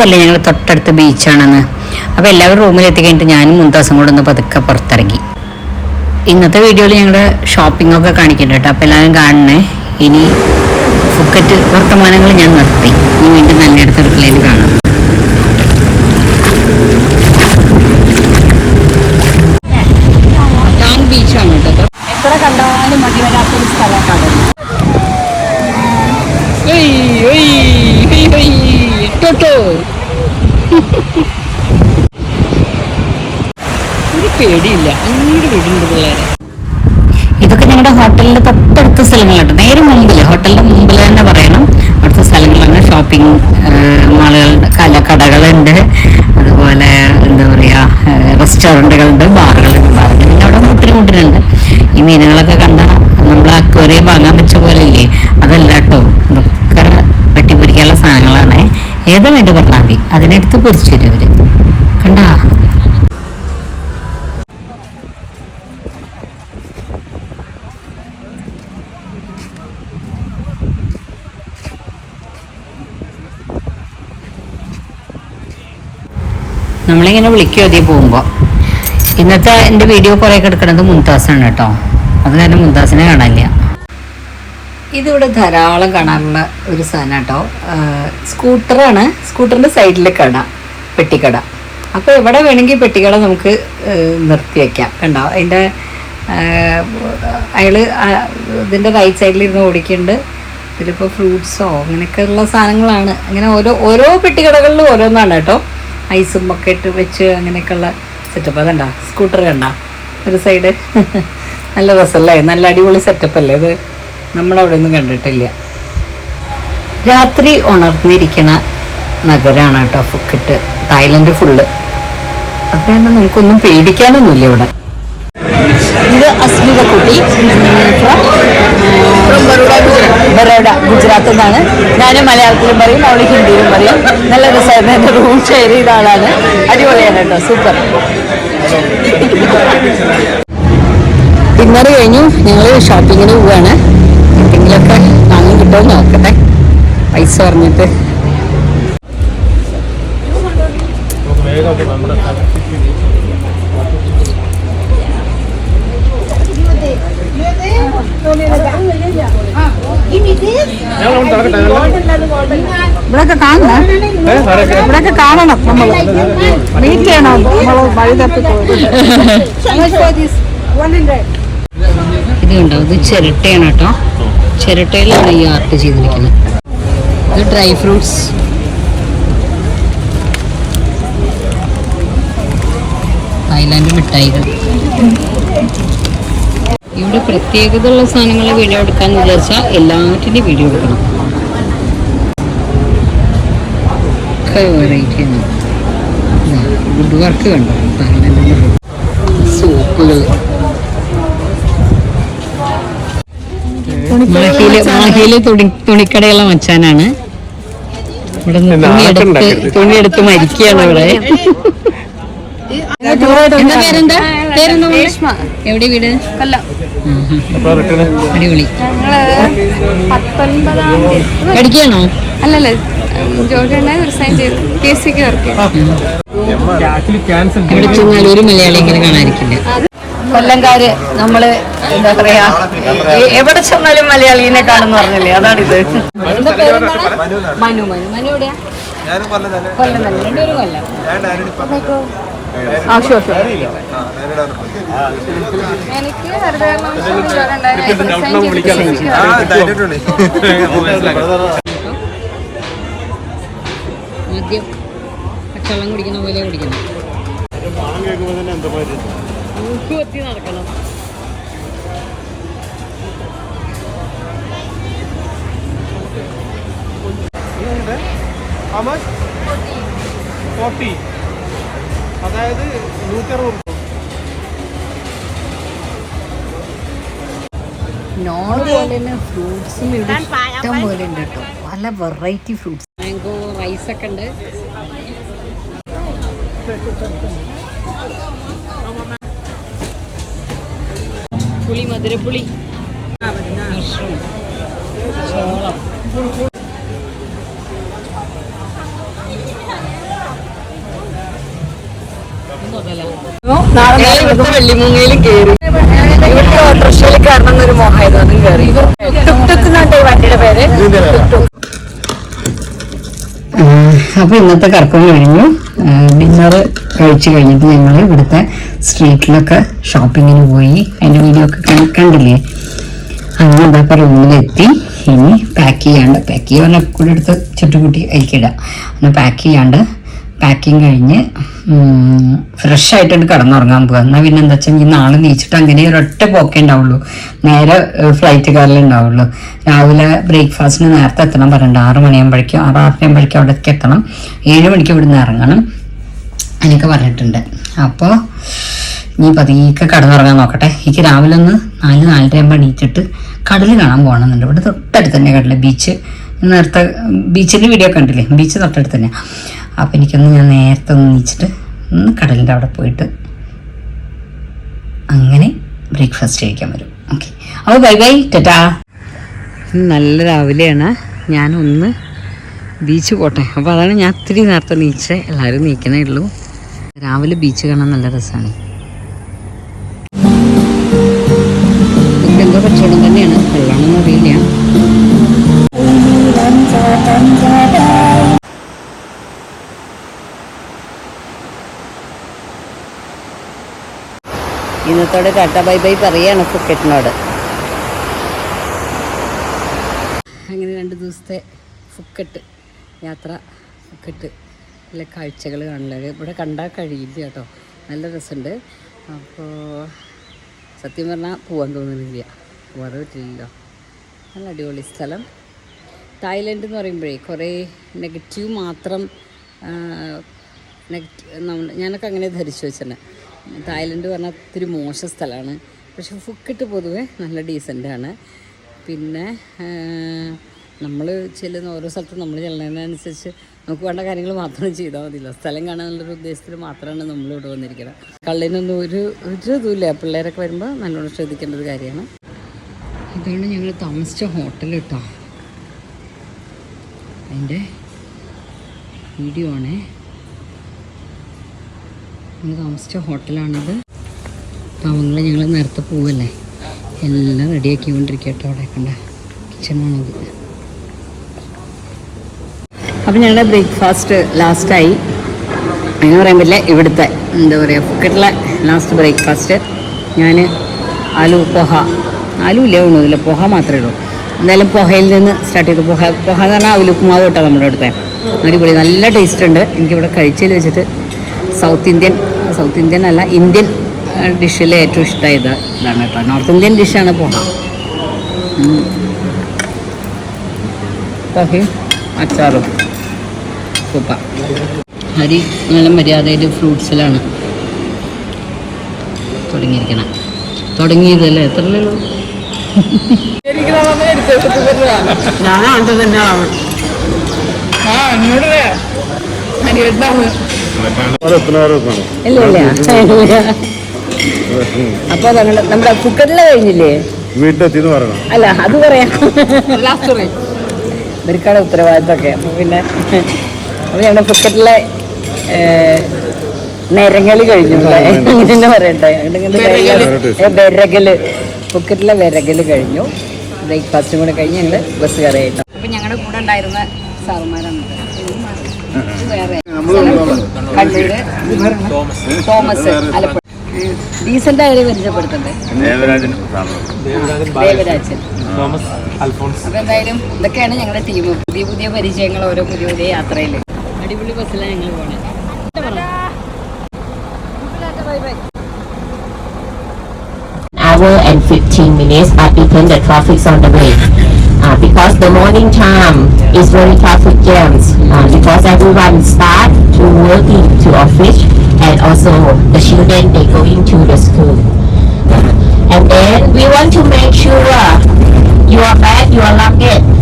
പറഞ്ഞില്ലേ ഞങ്ങൾ തൊട്ടടുത്ത് ബീച്ചാണെന്ന്. അപ്പോൾ എല്ലാവരും റൂമിൽ കഴിഞ്ഞിട്ട് ഞാനും മുന്താസും കൂടെ ഒന്ന് പതുക്കെ പുറത്തിറങ്ങി. ഇന്നത്തെ വീഡിയോയിൽ ഞങ്ങളുടെ ഷോപ്പിംഗ് ഒക്കെ കേട്ടോ. അപ്പോൾ എല്ലാവരും കാണണേ. ഇനി ഫുക്കറ്റ് വർത്തമാനങ്ങൾ ഞാൻ നിർത്തി. ഇനി വീണ്ടും നല്ല അടുത്ത അടുക്കളയിൽ കാണാം. പിള്ളേരെ. ഇതൊക്കെ ഞങ്ങളുടെ ഹോട്ടലിന്റെ തൊട്ടടുത്ത സ്ഥലങ്ങളാണ് നേരെ മുമ്പിൽ ഹോട്ടലിന്റെ മുമ്പിൽ തന്നെ പറയണം. അടുത്ത സ്ഥലങ്ങളാണ് ഷോപ്പിംഗ് മാളുകളുണ്ട് കല കടകളുണ്ട് അതുപോലെ എന്താ പറയാ റെസ്റ്റോറന്റുകളുണ്ട് ബാറുകളുണ്ട് പിന്നെ അവിടെ മുട്ടിന് ഈ മീനുകളൊക്കെ കണ്ട നമ്മൾ അക്വേറിയം വാങ്ങാൻ വെച്ച പോലെ ഇല്ലേ അതല്ല കേട്ടോ. ഇതൊക്കെ വെട്ടിപ്പൊരിക്കാനുള്ള സാധനങ്ങളാണ്. ഏതാ വേണ്ടി പറഞ്ഞാൽ മതി. അതിനടുത്ത് പൊരിച്ചു തരും നമ്മളിങ്ങനെ വിളിക്കും അതേ പോകുമ്പോൾ ഇന്നത്തെ എന്റെ വീഡിയോ കുറേ കിടക്കുന്നത് മുംതാസാണ് കേട്ടോ. അത് കാരണം മുംതാസിനെ കാണാനില്ല. ഇതിവിടെ ധാരാളം കാണാനുള്ള ഒരു സാധനം കേട്ടോ. സ്കൂട്ടറാണ്. സ്കൂട്ടറിന്റെ സൈഡിൽ കട പെട്ടിക്കട. അപ്പോൾ എവിടെ വേണമെങ്കിൽ പെട്ടിക്കട നമുക്ക് നിർത്തി വയ്ക്കാം കണ്ടോ? അതിന്റെ അയാൾ ഇതിന്റെ റൈറ്റ് സൈഡിൽ ഇരുന്ന് ഓടിക്കുന്നുണ്ട് ഇതിലിപ്പോൾ ഫ്രൂട്ട്സോ അങ്ങനെയൊക്കെയുള്ള സാധനങ്ങളാണ്. അങ്ങനെ ഓരോ ഓരോ പെട്ടിക്കടകളിലും ഓരോന്നാണ് കേട്ടോ. ഐസും ഒക്കെ ഇട്ട് വെച്ച് അങ്ങനെയൊക്കെയുള്ള സെറ്റപ്പ് അതണ്ട സ്കൂട്ടർ കണ്ട? ഒരു സൈഡ് നല്ല രസമല്ലേ? നല്ല അടിപൊളി സെറ്റപ്പ് അല്ലേ ഇത്? നമ്മളവിടെ ഒന്നും കണ്ടിട്ടില്ല. രാത്രി ഉണർന്നിരിക്കണ നഗരമാണ് കേട്ടോ ഫുക്കിട്ട്. തായ്ലൻഡ് ഫുള്ള് അതുകൊണ്ട് നമുക്കൊന്നും പേടിക്കാനൊന്നുമില്ല ഇവിടെ. ഇത് അസ്മിത കുട്ടി. ബറോഡ ഗുജറാത്തിൽ നിന്നാണ്. ഞാൻ മലയാളത്തിലും പറയും അവൾ ഹിന്ദിയിലും പറയും. നല്ല രസമായിരുന്നു. എന്റെ റൂം ഷെയർ ചെയ്ത ആളാണ്. അടിപൊളിയാണ് കേട്ടോ സൂപ്പർ ഡിന്നർ കഴിഞ്ഞു ഞങ്ങൾ ഷോപ്പിങ്ങിന് പോവുകയാണ് എന്തെങ്കിലുമൊക്കെ വാങ്ങി കിട്ടുമോ നോക്കട്ടെ. പൈസ പറഞ്ഞിട്ട്. ഇവിടെയൊക്കെ കാണണം ഇവിടെയൊക്കെ കാണണം നമ്മൾ മീറ്റ് ചെയ്യണം. നമ്മൾ വഴി തപ്പി ഇത് കണ്ടോ ഇത് ചിരട്ടയാണ് കേട്ടോ. ചിരട്ടയിലാണ് ഈ ആർട്ട് ചെയ്തിരിക്കുന്നത്. ഇത് ഡ്രൈ ഫ്രൂട്ട്സ്. തായ്ലാൻഡ് മിഠായികൾ. ഇവിടെ പ്രത്യേകത ഉള്ള സാധനങ്ങളെ വീഡിയോ എടുക്കാന്ന് വിചാരിച്ചാൽ എല്ലാറ്റിന്റെയും വീഡിയോ എടുക്കണം. ഒക്കെ വെറൈറ്റി ആണ്. വുഡ് വർക്ക് കണ്ടോ? സോപ്പുകൾ. മാഹിയിൽ മാഹിയിൽ തുണി തുണിക്കടയുള്ള മച്ചാനാണ്. ഇവിടെ തുണിയെടുത്ത് തുണിയെടുത്ത് മരിക്കുകയാണ് ഇവിടെ. പേരെന്താ? പേരെന്താ? എവിടെ വീട്? ആഹാ. അടിപൊളി. പഠിക്കുകയാണോ? അല്ലല്ല ജോലി ഉണ്ടായി റിസൈൻ ചെയ്തു. പി എസ് സിക്ക് വർക്ക് എവിടെ ചെന്നാലും ഒരു മലയാളി ഇങ്ങനെ കാണാതിരിക്കില്ല. കൊല്ലംകാര് നമ്മൾ എന്താ പറയാ എവിടെ ചെന്നാലും മലയാളീനെ കാണുന്ന പറഞ്ഞില്ലേ? അതാണിത്. മനു മനു. മനു എവിടെയാ? കൊല്ലം തന്നെ. രണ്ടുപേരും കൊല്ലം. എനിക്ക് ആദ്യം പച്ചവെള്ളം കുടിക്കുന്ന പോലെ കുടിക്കണം. മൂക്ക് നടക്കണം ഫോർട്ടി അതായത് നൂറ്ററുപത് നോൺ പോലെ തന്നെ ഫ്രൂട്ട്സും ഇവിടെ ഇഷ്ടം പോലെ ഉണ്ട് കേട്ടോ. പല വെറൈറ്റി ഫ്രൂട്ട്സ് മാംഗോ റൈസ് ഒക്കെ ഉണ്ട്. പുളി മധുരപ്പുളി. മഷ്റൂം ചോളം. അപ്പൊ ഇന്നത്തെ കറക്കം കഴിഞ്ഞു. ഡിന്നർ കഴിച്ചു കഴിഞ്ഞിട്ട് ഞങ്ങൾ ഇവിടുത്തെ സ്ട്രീറ്റിലൊക്കെ ഷോപ്പിങ്ങിന് പോയി. അതിന്റെ വീഡിയോ ഒക്കെ കണ്ട- കണ്ടില്ലേ? അങ്ങനെ ഇതൊക്കെ റൂമിലെത്തി ഇനി പാക്ക് ചെയ്യാണ്ട് പാക്ക് ചെയ്യാൻ കൂടെ എടുത്ത് ചുറ്റുകൂട്ടി അയക്കിടാം. ഒന്ന് പാക്ക് ചെയ്യാണ്ട് പാക്കിങ് കഴിഞ്ഞ് ഫ്രഷ് ആയിട്ട് കിടന്നുറങ്ങാൻ പോകുക എന്നാൽ പിന്നെ എന്താ വെച്ചാൽ ഈ നാളെ നീച്ചിട്ട് അങ്ങനെ ഒരൊറ്റ പോക്കേ ഉണ്ടാവുള്ളൂ. നേരെ ഫ്ലൈറ്റ് കാറിൽ ഉണ്ടാവുള്ളൂ. രാവിലെ ബ്രേക്ക്ഫാസ്റ്റിന് നേരത്തെ എത്തണം പറയണ്ട. ആറ് മണിയാകുമ്പോഴേക്കും ആറ് ആറരയാകുമ്പോഴേക്കും അവിടേക്ക് എത്തണം. ഏഴ് മണിക്ക് ഇവിടുന്ന് ഇറങ്ങണം. എന്നൊക്കെ പറഞ്ഞിട്ടുണ്ട്. അപ്പോൾ ഇനി പതിയൊക്കെ കടന്നുറങ്ങാൻ നോക്കട്ടെ. എനിക്ക് രാവിലെ ഒന്ന് നാല് നാലര ആകുമ്പോൾ എണീറ്റിട്ട് കടൽ കാണാൻ പോകണമെന്നുണ്ട്. ഇവിടെ തൊട്ടടുത്ത് തന്നെ കടൽ ബീച്ച് നേരത്തെ ബീച്ചിന്റെ വീഡിയോ കണ്ടില്ലേ? ബീച്ച് തൊട്ടടുത്ത് തന്നെ. അപ്പോൾ എനിക്കൊന്ന് ഞാൻ നേരത്തെ ഒന്ന് നീച്ചിട്ട് ഒന്ന് കടലിന്റെ അവിടെ പോയിട്ട് അങ്ങനെ ബ്രേക്ക്ഫാസ്റ്റ് കഴിക്കാൻ വരും. ഓക്കെ അപ്പോൾ ബൈ ബൈ ടെറ്റാ. നല്ല രാവിലെയാണ്. ഞാനൊന്ന് ബീച്ച് പോട്ടെ. അപ്പോൾ അതാണ് ഞാൻ ഒത്തിരി നേരത്തെ നീച്ചേ. എല്ലാവരും നീക്കണേ ഉള്ളൂ. രാവിലെ ബീച്ച് കാണാൻ നല്ല രസമാണ് എന്തോ കച്ചവടം തന്നെയാണ്. വെള്ളമാണെന്ന് അറിയില്ല. ഇന്നത്തോടെ ടാറ്റ ബൈ ബൈ പറയാണ് ഫുക്കറ്റിനോട്. അങ്ങനെ രണ്ട് ദിവസത്തെ ഫുക്കറ്റ് യാത്ര ഫുക്കറ്റ് നല്ല കാഴ്ചകൾ കാണുന്നത്. ഇവിടെ കണ്ടാൽ കഴിയില്ല കേട്ടോ. നല്ല രസമുണ്ട്. അപ്പോൾ സത്യം പറഞ്ഞാൽ പോകാൻ തോന്നുന്നില്ല. പോകാതെ പറ്റില്ലല്ലോ. നല്ല അടിപൊളി സ്ഥലം. തായ്ലൻഡ് എന്ന് പറയുമ്പോഴേ കുറേ നെഗറ്റീവ് മാത്രം നെഗറ്റീവ് ഞാനൊക്കെ അങ്ങനെ ധരിച്ചു വെച്ചിട്ടുണ്ട് തായ്ലൻഡ് പറഞ്ഞാൽ ഒത്തിരി മോശ സ്ഥലമാണ്. പക്ഷെ ഫുക്കിട്ട് പൊതുവെ നല്ല ഡീസന്റാണ് പിന്നെ നമ്മൾ ചെല്ലുന്ന ഓരോ സ്ഥലത്തും നമ്മൾ ചെല്ലുന്നതിനനുസരിച്ച് നമുക്ക് വേണ്ട കാര്യങ്ങൾ മാത്രം ചെയ്താൽ മതിയല്ലോ. സ്ഥലം കാണാനുള്ളൊരു ഉദ്ദേശത്തിൽ മാത്രമാണ് നമ്മൾ ഇവിടെ വന്നിരിക്കുന്നത് കള്ളിനൊന്നും ഒരു ഒരു ഇതുമില്ല. പിള്ളേരൊക്കെ വരുമ്പോൾ നല്ലോണം ശ്രദ്ധിക്കേണ്ട ഒരു കാര്യമാണ്. ഇതാണ് ഞങ്ങൾ താമസിച്ച ഹോട്ടൽ കേട്ടോ. അതിന്റെ വീഡിയോ ആണേ. ഞങ്ങൾ താമസിച്ച ഹോട്ടലാണിത്. പാവങ്ങൾ ഞങ്ങൾ നേരത്തെ പോവല്ലേ? എല്ലാം റെഡിയാക്കിക്കൊണ്ടിരിക്കുക കേട്ടോ അവിടെ കണ്ട? കിച്ചണാണത്. അപ്പം ഞങ്ങളുടെ ബ്രേക്ക്ഫാസ്റ്റ് ലാസ്റ്റായി. എന്ന് പറയാൻ പറ്റില്ല ഇവിടുത്തെ എന്താ പറയുക ഫുക്കറ്റിലെ ലാസ്റ്റ് ബ്രേക്ക്ഫാസ്റ്റ്. ഞാൻ ആലു പൊഹ. ആലു ഇല്ല പൊഹ മാത്രമേ ഉള്ളൂ. എന്തായാലും പൊഹയിൽ നിന്ന് സ്റ്റാർട്ട് ചെയ്തു. പൊഹ പൊഹ എന്ന് പറഞ്ഞാൽ അവലുപ്പുമാവ് കേട്ടോ നമ്മുടെ അടുത്ത്. അടിപൊളി നല്ല ടേസ്റ്റ് ഉണ്ട്. എനിക്കിവിടെ കഴിച്ചതിൽ വെച്ചിട്ട് സൗത്ത് ഇന്ത്യൻ സൗത്ത് ഇന്ത്യൻ അല്ല ഇന്ത്യൻ ഡിഷിൽ ഏറ്റവും ഇഷ്ടമായ ഇതാണ് കേട്ടോ. നോർത്ത് ഇന്ത്യൻ ഡിഷാണ് പോണ. അച്ചാറും. സൂപ്പർ. അരി നല്ല മര്യാദയിൽ ഫ്രൂട്ട്സിലാണ് തുടങ്ങിയിരിക്കണം. തുടങ്ങിയതല്ലേ? എത്ര ഉള്ളൂ? ഞാനാണ്ട് തന്നെയാണ് ആ എന്നോട് അനിയത്താണ് ഇല്ല ഇല്ല. അപ്പൊ ഞങ്ങൾ നമ്മുടെ ഫുക്കറ്റിലെ കഴിഞ്ഞില്ലേ? വീട്ടിലെത്തി പറയണം. അല്ല അത് പറയാം. ഇവർക്കാണ് ഉത്തരവാദിത്തമൊക്കെ അപ്പൊ പിന്നെ അപ്പൊ ഞങ്ങളുടെ ഫുക്കറ്റിലെ നിരങ്ങൽ കഴിഞ്ഞു? അങ്ങനെ തന്നെ പറയട്ടെ. വിരകൽ. ഫുക്കറ്റിലെ വിരകൽ. കഴിഞ്ഞു. ബ്രേക്ക്ഫാസ്റ്റും കൂടെ കഴിഞ്ഞ് ഞങ്ങൾ ബസ് കയറിയിട്ടോ അപ്പൊ ഞങ്ങളുടെ കൂടെ ഉണ്ടായിരുന്ന സാറുമാരാണ്. കണ്ണൂര് തോമസ് ആലപ്പുഴ. ഡീസന്റ് ആയവരെ പരിചയപ്പെടുത്തണ്ടേ? Devarajan Thomas Alphonse. അപ്പൊ എന്തായാലും ഇതൊക്കെയാണ് ഞങ്ങളുടെ ടീം പുതിയ പുതിയ പരിചയങ്ങൾ ഓരോ പുതിയ പുതിയ യാത്രയിൽ അടിപൊളി ബസ്സിലാണ് ഞങ്ങൾ പോണേ. hour and 15 minutes but on the traffic's on the way uh, because the morning time is very traffic jams. Uh, because everyone start to working to office and also the children they going to the school. And then we want to make sure your bag your luggage